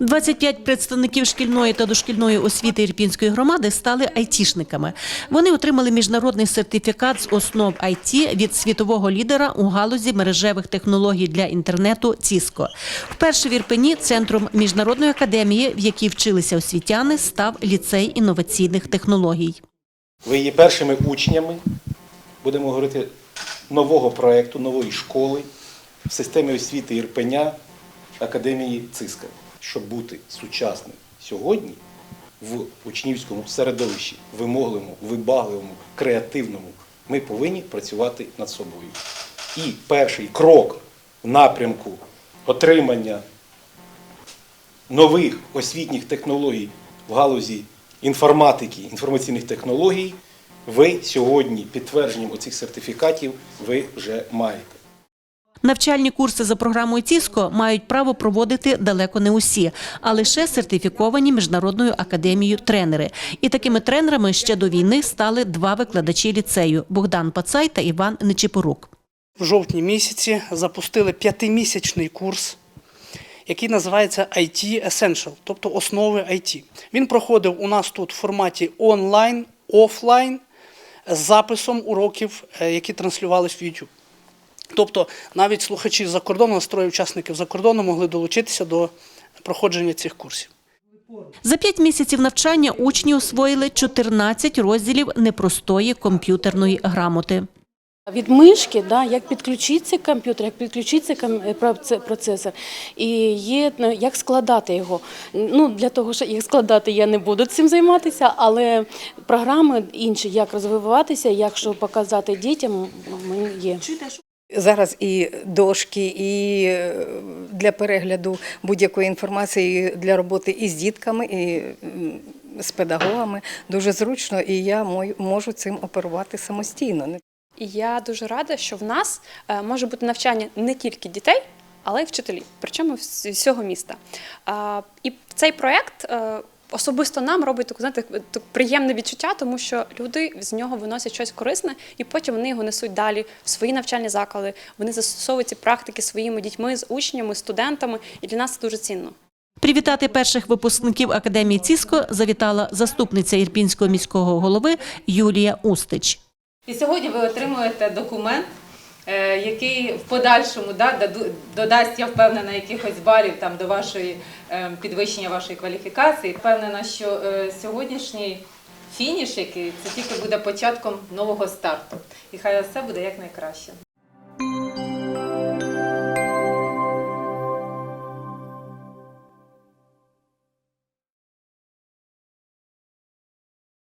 25 представників шкільної та дошкільної освіти Ірпінської громади стали айтішниками. Вони отримали міжнародний сертифікат з основ IT від світового лідера у галузі мережевих технологій для інтернету «Ціско». Вперше в Ірпені центром міжнародної академії, в якій вчилися освітяни, став ліцей інноваційних технологій. Ви є першими учнями, будемо говорити, нового проєкту, нової школи в системі освіти Ірпеня Академії ЦИСКА. Щоб бути сучасним сьогодні в учнівському середовищі, вимогливому, вибагливому, креативному, ми повинні працювати над собою. І перший крок в напрямку отримання нових освітніх технологій в галузі інформатики, інформаційних технологій, ви сьогодні підтвердженням оцих сертифікатів ви вже маєте. Навчальні курси за програмою «Ціско» мають право проводити далеко не усі, а лише сертифіковані міжнародною академією тренери. І такими тренерами ще до війни стали два викладачі ліцею – Богдан Пацай та Іван Нечипорук. В жовтні місяці запустили п'ятимісячний курс, який називається IT Essential, тобто основи IT. Він проходив у нас тут в форматі онлайн, офлайн з записом уроків, е, які транслювались в YouTube. Тобто навіть слухачі з-за кордону, настрої учасників за кордону могли долучитися до проходження цих курсів. За п'ять місяців навчання учні освоїли 14 розділів непростої комп'ютерної грамоти. Від мишки, да, як підключиться комп'ютер, як підключиться ком- е, проце- процесор, і є ну, як складати його. Ну для того, що як складати, я не буду цим займатися, але програми інші, як розвиватися, як що показати дітям, є. Зараз і дошки, і е, для перегляду будь-якої інформації для роботи і з дітками, і з педагогами дуже зручно, і я можу цим оперувати самостійно. І я дуже рада, що в нас е, може бути навчання не тільки дітей, але й вчителів, причому з всього міста. І цей проєкт е, особисто нам робить таку, знаєте, таке приємне відчуття, тому що люди з нього виносять щось корисне, і потім вони його несуть далі в свої навчальні заклади. Вони застосовують ці практики своїми дітьми, з учнями, студентами, і для нас це дуже цінно. Привітати перших випускників Академії «Ціско» завітала заступниця Ірпінського міського голови Юлія Устич. І сьогодні ви отримуєте документ, який в подальшому да, додасть, я впевнена, якихось балів там до вашої е, підвищення вашої кваліфікації. Впевнена, що е, сьогоднішній фініш, який це тільки буде початком нового старту. І хай все буде якнайкраще.